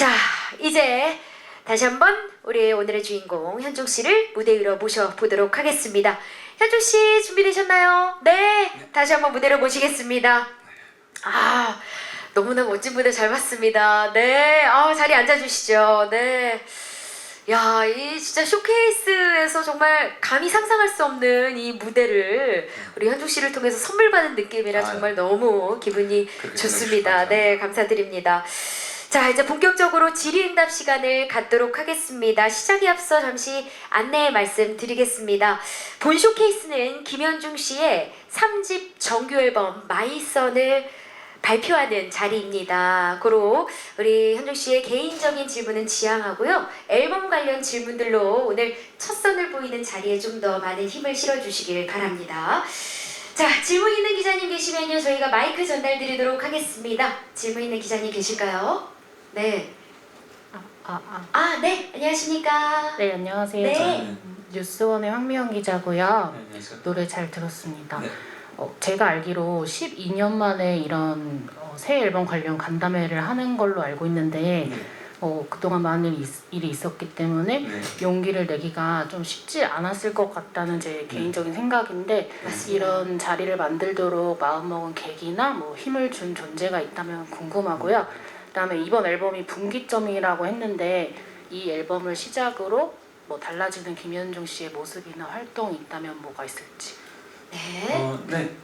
자, 이제 다시 한번 우리 오늘의 주인공 현중 씨를 무대 위로 모셔보도록 하겠습니다. 현중 씨 준비되셨나요? 네, 다시 한번 무대로 모시겠습니다. 아, 너무나 멋진 무대 잘 봤습니다. 네, 아, 자리 앉아주시죠. 네. 야, 이 진짜 쇼케이스에서 정말 감히 상상할 수 없는 이 무대를 우리 현중 씨를 통해서 선물 받은 느낌이라. 정말 너무 기분이 좋습니다. 네, 감사드립니다. 자, 이제 본격적으로 질의응답 시간을 갖도록 하겠습니다. 시작에 앞서 잠시 안내 말씀드리겠습니다. 본 쇼케이스는 김현중 씨의 3집 정규 앨범 마이선을 발표하는 자리입니다. 고로 우리 현중 씨의 개인적인 질문은 지양하고요. 앨범 관련 질문들로 오늘 첫 선을 보이는 자리에 좀 더 많은 힘을 실어주시길 바랍니다. 자, 질문 있는 기자님 계시면요. 저희가 마이크 전달 드리도록 하겠습니다. 질문 있는 기자님 계실까요? 네. 아, 아. 아, 네. 안녕하십니까? 네, 안녕하세요. 네. 저는 뉴스원의 황미영 기자고요. 네, 안녕하세요. 노래 잘 들었습니다. 네. 어, 제가 알기로 12년 만에 이런 어, 새 앨범 관련 간담회를 하는 걸로 알고 있는데 네. 어, 그동안 많은 일, 일이 있었기 때문에 네. 용기를 내기가 좀 쉽지 않았을 것 같다는 제 개인적인 생각인데 맞습니다. 이런 자리를 만들도록 마음먹은 계기나 뭐 힘을 준 존재가 있다면 궁금하고요. 그다음에 이번 앨범이 분기점이라고 했는데 이 앨범을 시작으로 뭐 달라지는 김현중 씨의 모습이나 활동이 있다면 뭐가 있을지. 네. 어, 네.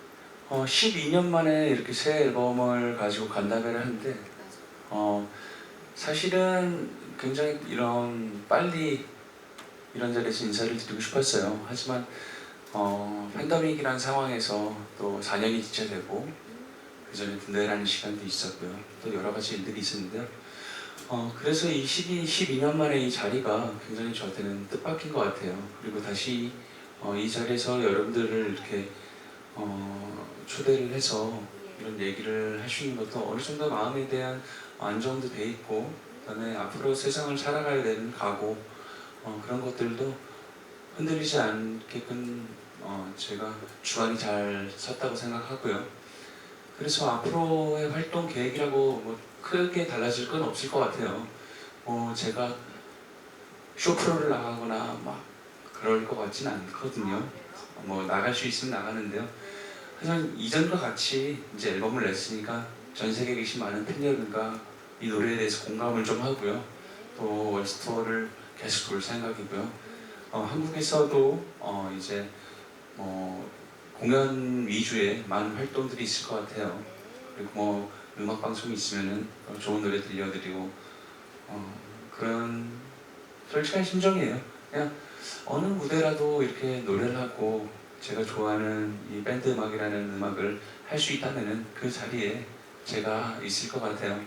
어, 12년 만에 이렇게 새 앨범을 가지고 간담회를 하는데 어, 사실은 굉장히 이런 빨리 이런 자리에서 인사를 드리고 싶었어요. 하지만 어, 팬데믹이라는 상황에서 또 4년이 지체되고 그 전에 군대라는 시간도 있었고요. 또 여러 가지 일들이 있었는데요. 어, 그래서 이 12, 12년 만에 이 자리가 굉장히 저한테는 뜻밖인 것 같아요. 그리고 다시 어, 이 자리에서 여러분들을 이렇게 어, 초대를 해서 이런 얘기를 할 수 있는 것도 어느 정도 마음에 대한 안정도 돼 있고 그다음에 앞으로 세상을 살아가야 되는 각오 어, 그런 것들도 흔들리지 않게끔 어, 제가 주관이 잘 섰다고 생각하고요. 그래서 앞으로의 활동 계획이라고 뭐 크게 달라질 건 없을 것 같아요. 뭐 제가 쇼 프로를 나가거나 막 그럴 것 같지는 않거든요. 뭐 나갈 수 있으면 나가는데요. 하지만 이전과 같이 이제 앨범을 냈으니까 전 세계에 계신 많은 팬 여러분과 이 노래에 대해서 공감을 좀 하고요. 또 월스토어를 계속 돌 생각이고요. 어, 한국에서도 어, 이제 뭐 공연 위주의 많은 활동들이 있을 것 같아요. 그리고 뭐 음악 방송이 있으면은 어, 좋은 노래 들려드리고 어, 그런 솔직한 심정이에요. 그냥 어느 무대라도 이렇게 노래를 하고 제가 좋아하는 이 밴드 음악이라는 음악을 할 수 있다면은 그 자리에 제가 있을 것 같아요.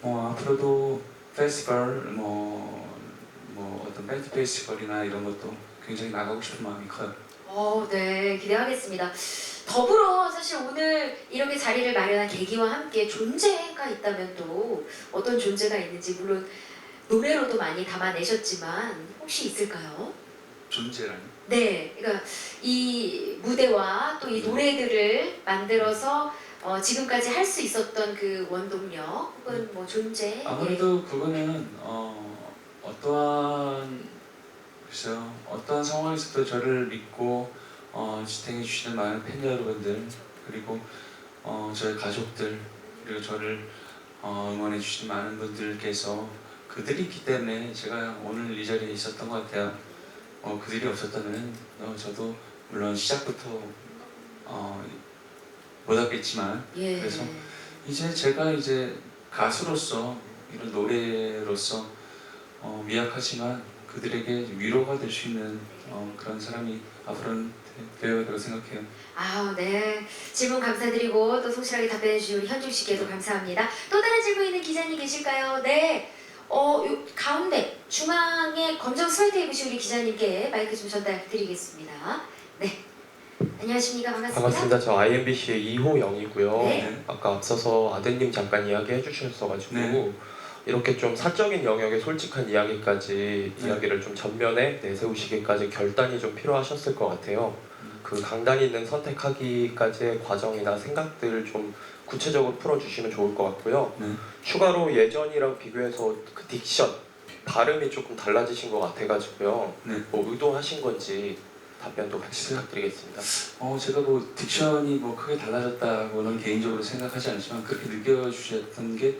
뭐 앞으로도 페스티벌 뭐, 뭐 어떤 밴드 페스티벌이나 이런 것도 굉장히 나가고 싶은 마음이 커요. 어, 네, 기대하겠습니다. 더불어 사실 오늘 이렇게 자리를 마련한 계기와 함께 존재가 있다면 또 어떤 존재가 있는지 물론 노래로도 많이 담아내셨지만 혹시 있을까요? 존재라니. 네, 그러니까 이 무대와 또 이 노래들을 만들어서 어, 지금까지 할 수 있었던 그 원동력 혹은 뭐 존재 아무래도 그거는 어, 어떠한 글쎄요 어떠한 상황에서도 저를 믿고 어, 지탱해 주시는 많은 팬 여러분들 그리고 어, 저의 가족들 그리고 저를 어, 응원해 주시는 많은 분들께서 그들이 있기 때문에 제가 오늘 이 자리에 있었던 것 같아요. 어, 그들이 없었다면 어, 저도 물론 시작부터 어, 못 왔겠지만 예. 그래서 이제 제가 이제 가수로서 이런 노래로서 어, 미약하지만 그들에게 위로가 될 수 있는 어, 그런 사람이 앞으로는 되- 되어야 되고 생각해요. 아, 네. 질문 감사드리고 또 성실하게 답변해 주신 우리 현중 씨께도 감사합니다. 또 다른 질문 있는 기자님 계실까요? 네. 어, 요 가운데 중앙에 검정 스웨터 입으신 우리 기자님께 마이크 좀 전달드리겠습니다. 네. 안녕하십니까? 반갑습니다. 반갑습니다. 저 IMBC의 이호영이고요. 네. 아까 앞서서 아드님 잠깐 이야기해 주셨어가지고 네. 이렇게 좀 사적인 영역의 솔직한 이야기까지 네. 이야기를 좀 전면에 내세우시기까지 결단이 좀 필요하셨을 것 같아요. 음. 그 강단 있는 선택하기까지의 과정이나 생각들을 좀 구체적으로 풀어주시면 좋을 것 같고요. 네. 추가로 예전이랑 비교해서 그 딕션 발음이 조금 달라지신 것 같아가지고요. 네. 뭐 의도하신 건지 답변도 같이. 부탁드리겠습니다. 어 제가 뭐 딕션이 뭐 크게 달라졌다고는 개인적으로 생각하지 않지만 그렇게 느껴주셨던 게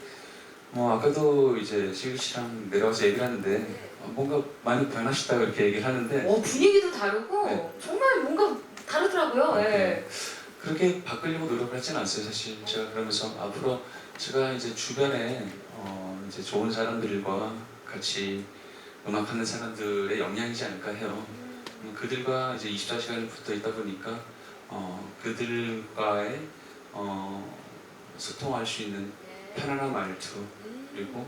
뭐 아까도 이제 시글 씨랑 내려와서 얘기를 하는데 어, 뭔가 많이 변하셨다 그렇게 얘기를 하는데 어, 분위기도 다르고 네. 정말 뭔가 다르더라고요. 예. 네. 그렇게 바꾸려고 노력을 하진 않았어요 사실 제가 그러면서 앞으로 제가 이제 주변에 어 이제 좋은 사람들과 같이 음악하는 사람들의 영향이지 않을까 해요. 음, 그들과 이제 24시간을 붙어 있다 보니까 어 그들과의 어 소통할 수 있는 편안한 말투 그리고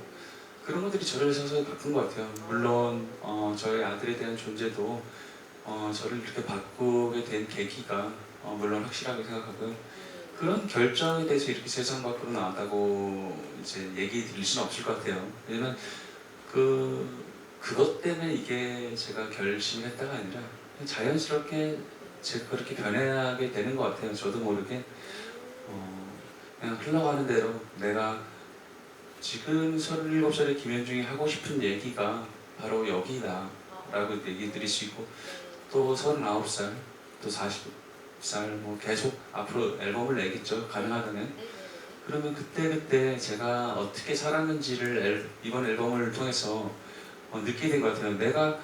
그런 것들이 저를 서서히 바꾼 것 같아요. 물론 어, 저희 아들에 대한 존재도 어, 저를 이렇게 바꾸게 된 계기가 어, 물론 확실하게 생각하고요. 그런 결정에 대해서 이렇게 세상 밖으로 나왔다고 이제 얘기 드릴 수는 없을 것 같아요. 왜냐면 그 그것 때문에 이게 제가 결심을 했다가 아니라 자연스럽게 제가 그렇게 변해가게 되는 것 같아요. 저도 모르게 어, 그냥 흘러가는 대로 내가 지금 37살의 김현중이 하고 싶은 얘기가 바로 여기다 라고 얘기 있고 또 39살 또 40살 뭐 계속 앞으로 앨범을 내겠죠 가능하다면. 그러면 그때그때 제가 어떻게 살았는지를 앨- 이번 앨범을 통해서 어, 느끼게 된 것 같아요. 내가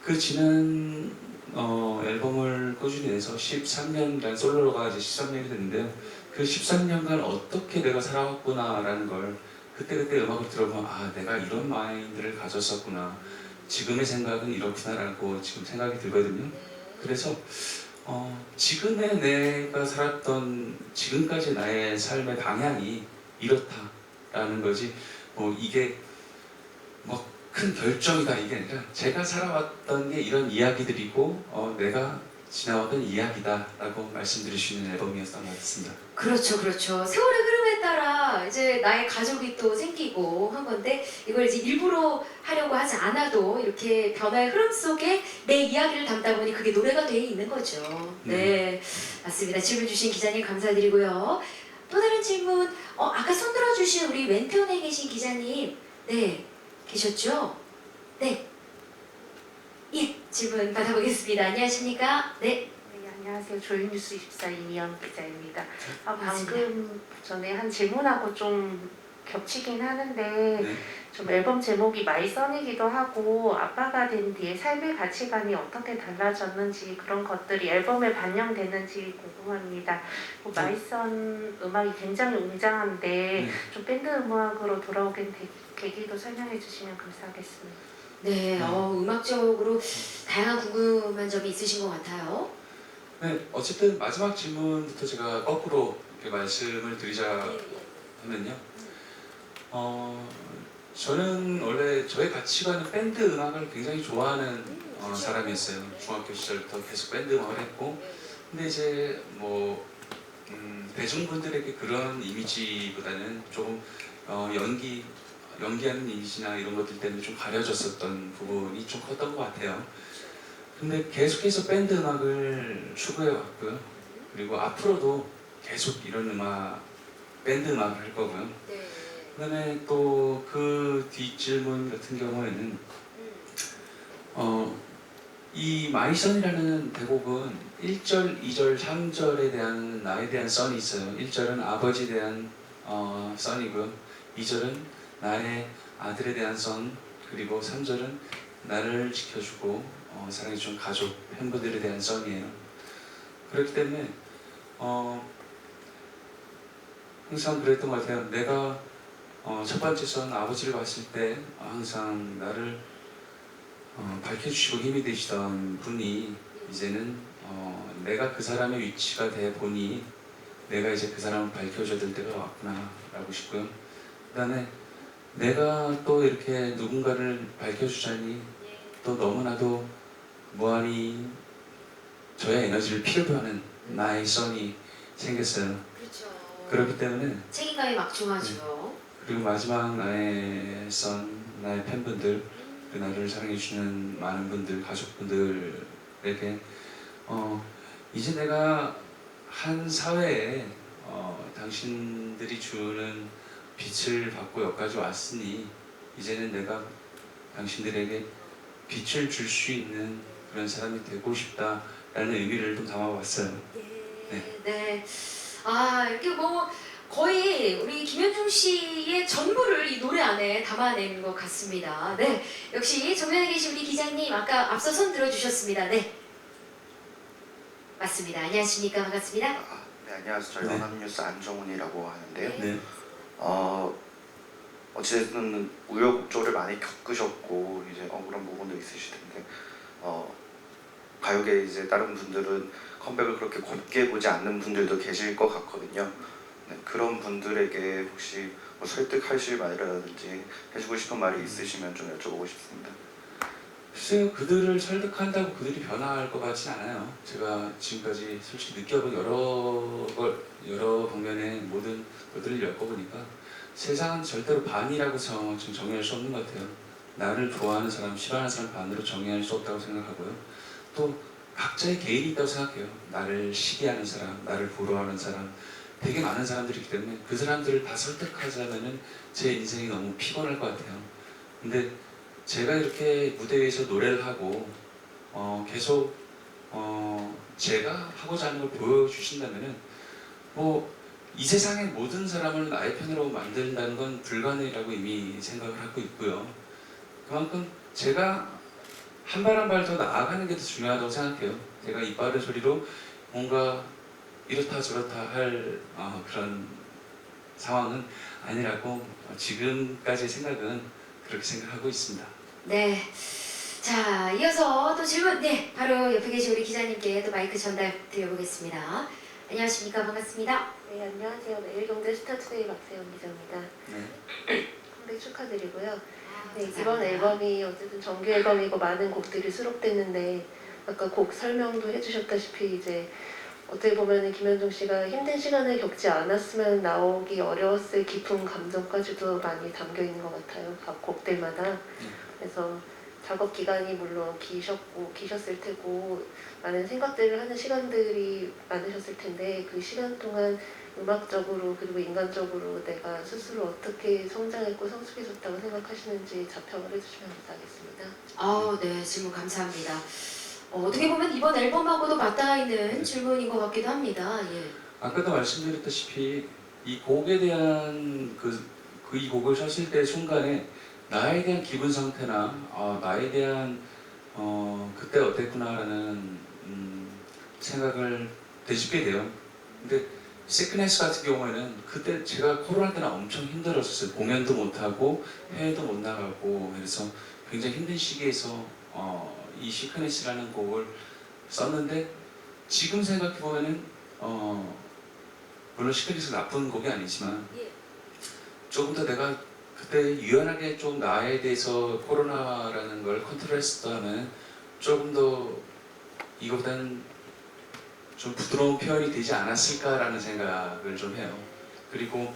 그 지난 어, 앨범을 꾸준히 내서 13년간 솔로가 이제 13년이 됐는데요. 그 13년간 어떻게 내가 살아왔구나라는 걸 그때그때 음악을 들어보면 아 내가 이런 마인드를 가졌었구나 지금의 생각은 이렇구나라고 지금 생각이 들거든요 그래서 어, 지금의 내가 살았던 지금까지 나의 삶의 방향이 이렇다라는 거지 뭐 이게 뭐 큰 결정이다 이게 아니라 제가 살아왔던 게 이런 이야기들이고 어, 내가 지나왔던 이야기다라고 말씀드릴 수 있는 앨범이었던 것 같습니다. 그렇죠, 그렇죠. 세월의 흐름에 따라 이제 나의 가족이 또 생기고 한 건데 이걸 이제 일부러 하려고 하지 않아도 이렇게 변화의 흐름 속에 내 이야기를 담다 보니 그게 노래가 돼 있는 거죠. 네, 맞습니다. 질문 주신 기자님 감사드리고요. 또 다른 질문, 어, 아까 손 들어주신 우리 왼편에 계신 기자님, 네, 계셨죠? 네. 예, 질문 받아보겠습니다. 안녕하십니까? 네. 네, 안녕하세요. 조인뉴스 24 이미연 기자입니다. 아, 반갑습니다. 방금 전에 한 질문하고 좀 겹치긴 하는데 네. 좀 앨범 제목이 마이선이기도 하고 아빠가 된 뒤에 삶의 가치관이 어떻게 달라졌는지 그런 것들이 앨범에 반영되는지 궁금합니다. 뭐 네. 마이선 음악이 굉장히 웅장한데 네. 좀 밴드 음악으로 돌아오게 된 계기도 설명해 주시면 감사하겠습니다. 네, 어, 음악적으로 다양한 궁금한 점이 있으신 것 같아요. 네, 어쨌든 마지막 질문부터 제가 거꾸로 이렇게 말씀을 드리자 하면요. 어, 저는 원래 저의 가치관은 밴드 음악을 굉장히 좋아하는 어, 사람이었어요. 중학교 시절부터 계속 밴드 음악을 했고, 근데 이제 뭐 음, 대중분들에게 그런 이미지보다는 조금 어, 연기 연기하는 이미지나 이런 것들 때문에 좀 가려졌었던 부분이 좀 컸던 것 같아요. 근데 계속해서 밴드 음악을 추구해 왔고요. 그리고 앞으로도 계속 이런 음악, 밴드 음악을 할 거고요. 그다음에 또 그 뒷질문 같은 경우에는 어, 이 마이선이라는 대곡은 1절, 2절, 3절에 대한 나에 대한 썬이 있어요. 1절은 아버지에 대한 어, 썬이고요. 2절은 나의 아들에 대한 썬, 그리고 3절은 나를 지켜주고 어, 사랑해준 가족, 팬분들에 대한 썬이에요. 그렇기 때문에 어, 항상 그랬던 것 같아요. 내가 어, 첫 번째 선 아버지를 봤을 때 항상 나를 어, 밝혀주시고 힘이 되시던 분이 이제는 어, 내가 그 사람의 위치가 돼 보니 내가 이제 그 사람을 밝혀줘야 될 때가 왔구나라고 싶고요. 그다음에 내가 또 이렇게 누군가를 밝혀주자니 또 너무나도 무한히 저의 에너지를 필요로 하는 나의 선이 생겼어요. 그렇죠. 그렇기 때문에 책임감이 막중하죠. 그리고 마지막 나의 선, 나의 팬분들, 그 나를 사랑해주시는 많은 분들, 가족분들에게 어, 이제 내가 한 사회에 어, 당신들이 주는 빛을 받고 여기까지 왔으니 이제는 내가 당신들에게 빛을 줄 수 있는 그런 사람이 되고 싶다라는 의미를 좀 담아봤어요. 네. 네. 아 이렇게 뭐 거의 우리 김현중 씨의 전부를 이 노래 안에 담아낸 것 같습니다. 네. 역시 정면에 계신 우리 기자님 아까 앞서 손 들어주셨습니다. 네. 맞습니다. 안녕하십니까 반갑습니다. 아, 네 안녕하세요. 저희 네. 연합뉴스 안정훈이라고 하는데요. 네. 어 어쨌든 우여곡절을 많이 겪으셨고 이제 억울한 부분도 있으실 텐데 어 가요계 이제 다른 분들은 컴백을 그렇게 곱게 보지 않는 분들도 계실 것 같거든요. 네, 그런 분들에게 혹시 뭐 설득하실 말이라든지 해주고 싶은 말이 있으시면 좀 여쭤보고 싶습니다. 글쎄요, 그들을 설득한다고 그들이 변화할 것 같진 않아요. 제가 지금까지 솔직히 느껴본 여러 걸, 여러 방면의 모든 것들을 겪어보니까 세상은 절대로 반이라고 정, 좀 정의할 수 없는 것 같아요. 나를 좋아하는 사람, 싫어하는 사람 반으로 정의할 수 없다고 생각하고요. 또 각자의 개인이 있다고 생각해요. 나를 시기하는 사람, 나를 부러워하는 사람, 되게 많은 사람들이 있기 때문에 그 사람들을 다 설득하자면은 제 인생이 너무 피곤할 것 같아요. 근데 제가 이렇게 무대 위에서 노래를 하고 어, 계속 어, 제가 하고자 하는 걸 보여주신다면은 뭐 이 세상의 모든 사람을 나의 편으로 만든다는 건 불가능이라고 이미 생각을 하고 있고요. 그만큼 제가 한 발 한 발 더 나아가는 게 더 중요하다고 생각해요. 제가 이 빠른 소리로 뭔가 이렇다 저렇다 할 어, 그런 상황은 아니라고 지금까지의 생각은 그렇게 생각하고 있습니다. 네. 자, 이어서 또 질문, 네, 바로 옆에 계신 우리 기자님께 또 마이크 전달 드려보겠습니다. 안녕하십니까, 반갑습니다. 네 안녕하세요. 매일경제 스타투데이 박세영 기자입니다. 네. 컴백 축하드리고요. 네, 감사합니다. 이번 앨범이 어쨌든 정규 앨범이고 많은 곡들이 수록됐는데 아까 곡 설명도 해주셨다시피 이제 어떻게 보면 김현중 씨가 힘든 시간을 겪지 않았으면 나오기 어려웠을 깊은 감정까지도 많이 담겨 있는 것 같아요. 각 곡들마다. 그래서 작업 기간이 물론 기셨고 기셨을 테고 많은 생각들을 하는 시간들이 많으셨을 텐데 그 시간 동안 음악적으로 그리고 인간적으로 내가 스스로 어떻게 성장했고 성숙해졌다고 생각하시는지 자평을 해주시면 감사하겠습니다. 아, 네, 질문 감사합니다. 어, 어떻게 보면 이번 앨범하고도 맞닿아 있는 질문인 것 같기도 합니다. 예. 아까도 말씀드렸다시피 이 곡에 대한 그, 그 이 곡을 썼을 때 순간에 나에 대한 기분 상태나 어, 나에 대한 어, 그때 어땠구나라는 음, 생각을 되짚게 돼요. 근데 시크네스 같은 경우에는 그때 제가 코로나 때는 엄청 힘들었었어요. 공연도 못 하고 해외도 못 나가고 그래서 굉장히 힘든 시기에서 어, 이 시크네스라는 곡을 썼는데 지금 생각해 보면은 어, 물론 시크릿은 나쁜 곡이 아니지만 예. 조금 더 내가 그때 유연하게 좀 나에 대해서 코로나라는 걸 컨트롤했었다면 조금 더 이거보다는 좀 부드러운 표현이 되지 않았을까라는 생각을 좀 해요. 그리고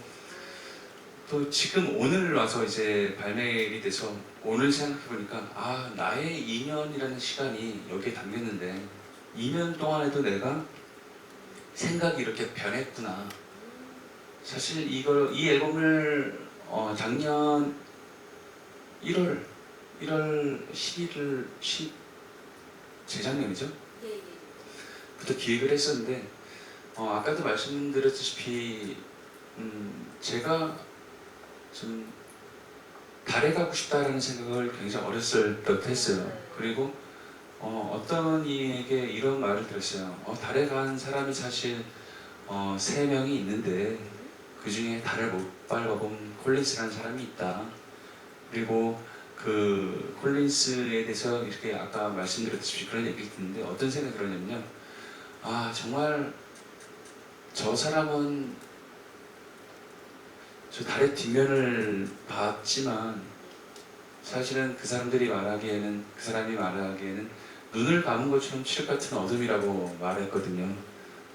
또 지금 오늘 와서 이제 발매일이 돼서 오늘 생각해 보니까 아 나의 2년이라는 시간이 여기에 담겼는데 2년 동안에도 내가 생각이 이렇게 변했구나. 사실 이걸 이 앨범을 어, 작년 1월 1월 11일 10 재작년이죠? 부터 기획을 했었는데 어, 아까도 말씀드렸다시피 음, 제가 좀 달에 가고 싶다라는 생각을 굉장히 어렸을 때부터 했어요. 그리고 어, 어떤 이에게 이런 말을 들었어요. 어, 달에 간 사람이 사실 어, 세 명이 있는데 그 중에 달을 못 밟아본 콜린스라는 사람이 있다. 그리고 그 콜린스에 대해서 이렇게 아까 말씀드렸듯이 그런 얘기를 듣는데 어떤 생각이 들었냐면요. 아 정말 저 사람은 저 달의 뒷면을 봤지만 사실은 그 사람들이 말하기에는 그 사람이 말하기에는 눈을 감은 것처럼 칠흑 같은 어둠이라고 말했거든요.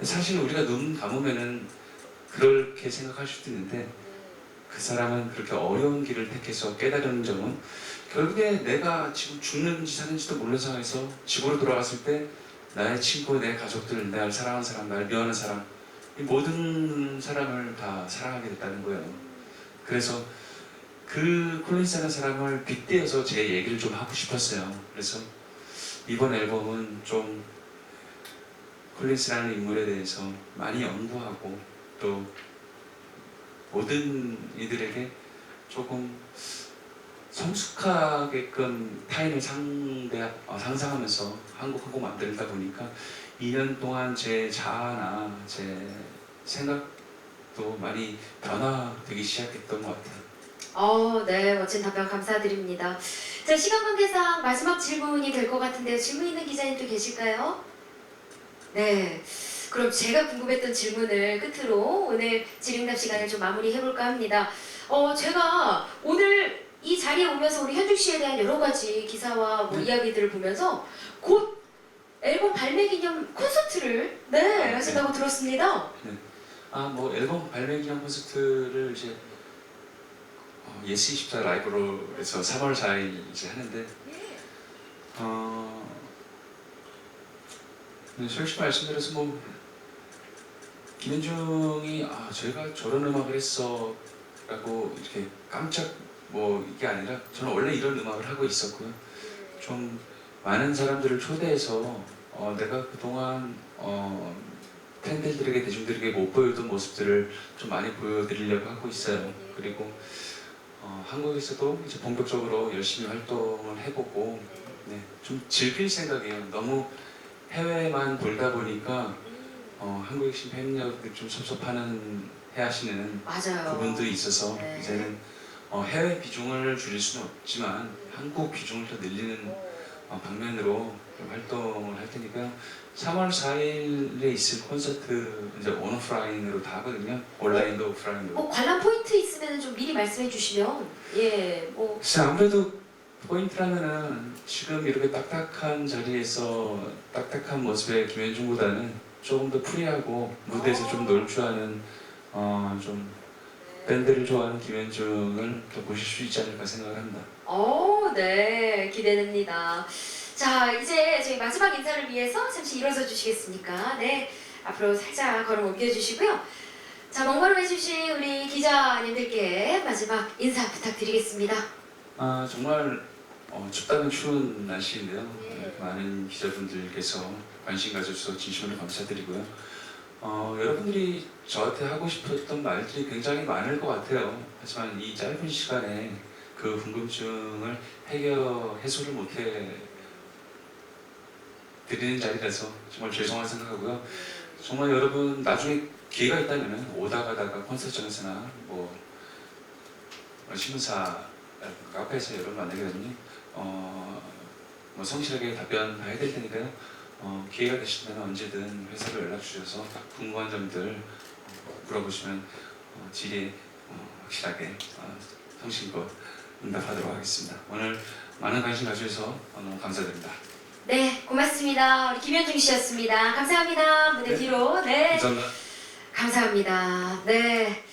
사실 우리가 눈 감으면은 그렇게 생각할 수도 있는데 그 사람은 그렇게 어려운 길을 택해서 깨달은 점은 결국에 내가 지금 죽는지 사는지도 모르는 상황에서 집으로 돌아갔을 때 나의 친구, 내 가족들, 나를 사랑하는 사람, 나를 미워하는 사람 이 모든 사람을 다 사랑하게 됐다는 거예요. 그래서 그 콜린스라는 사람을 빗대어서 제 얘기를 좀 하고 싶었어요. 그래서 이번 앨범은 좀 콜린스라는 인물에 대해서 많이 연구하고 또 모든 이들에게 조금 성숙하게끔 타인을 상대 어, 상상하면서 한국 한곡 만들다 보니까 2년 동안 제 자아나 제 생각도 많이 변화되기 시작했던 것 같아요. 어, 네, 멋진 답변 감사드립니다. 자, 시간 관계상 마지막 질문이 될 것 같은데요. 질문 있는 기자님 또 계실까요? 네. 그럼 제가 궁금했던 질문을 끝으로 오늘 질의응답 시간을 좀 마무리해볼까 합니다. 어, 제가 오늘 이 자리에 오면서 우리 현중 씨에 대한 여러 가지 기사와 뭐 네. 이야기들을 보면서 곧 앨범 발매 기념 콘서트를 네, 하신다고 들었습니다. 아, 뭐 앨범 발매 기념 콘서트를 이제 어, 예스 24 라이브로 해서 3월 4일 이제 하는데 어, 근데 솔직히 말씀드려서 뭐 김현중이 아 제가 저런 음악을 했어라고 이렇게 깜짝 뭐 이게 아니라 저는 원래 이런 음악을 하고 있었고요. 좀 많은 사람들을 초대해서 어, 내가 그동안 어, 팬들에게 대중들에게 못 보여줬던 모습들을 좀 많이 보여드리려고 하고 있어요. 그리고 어, 한국에서도 이제 본격적으로 열심히 활동을 해보고 네, 좀 즐길 생각이에요. 너무 해외만 돌다 보니까 어, 계신 팬여러분들 좀 섭섭하는 해하시는 맞아요. 부분도 있어서 네. 이제는 어, 해외 비중을 줄일 수는 없지만 한국 비중을 더 늘리는 어, 방면으로 좀 활동을 할 테니까요. 3월 4일에 있을 콘서트 이제 온오프라인으로 다 하거든요. 온라인도 오프라인도. 뭐 관람 포인트 있으면 좀 미리 말씀해 주시면 예, 뭐 글쎄 아무래도 포인트라면은 지금 이렇게 딱딱한 자리에서 딱딱한 모습의 김현중보다는 조금 더 프리하고 무대에서 좀 놀줄 아는 어, 좀 밴드를 좋아하는 김현중을 더 보실 수 있지 않을까 생각을 합니다. 어, 네, 기대됩니다. 자, 이제 저희 마지막 인사를 위해서 잠시 일어서 주시겠습니까? 네, 앞으로 살짝 걸음 옮겨주시고요. 자, 먼걸음 해주신 우리 기자님들께 마지막 인사 부탁드리겠습니다. 아 정말 어, 춥다는 추운 날씨인데요. 네. 많은 기자분들께서 관심 가져주셔서 진심으로 감사드리고요. 어, 여러분들이 저한테 하고 싶었던 말들이 굉장히 많을 것 같아요. 하지만 이 짧은 시간에 그 궁금증을 해결 해소를 못해 드리는 자리라서 정말 죄송하게 생각하고요. 정말 여러분 나중에 기회가 있다면 오다 가다가 콘서트장에서나 뭐 어, 신문사 카페에서 여러분 만나게 되면 어, 뭐 성실하게 답변 다 해드릴 테니까요. 어, 기회가 되신다면 언제든 회사로 연락 주셔서 궁금한 점들 어, 물어보시면 어, 질의 어, 확실하게 어, 성실껏 응답하도록 하겠습니다. 오늘 많은 관심 가져주셔서 어, 너무 감사드립니다. 네, 고맙습니다. 우리 김현중 씨였습니다. 감사합니다. 무대 네. 뒤로. 네, 감사합니다. 감사합니다. 네.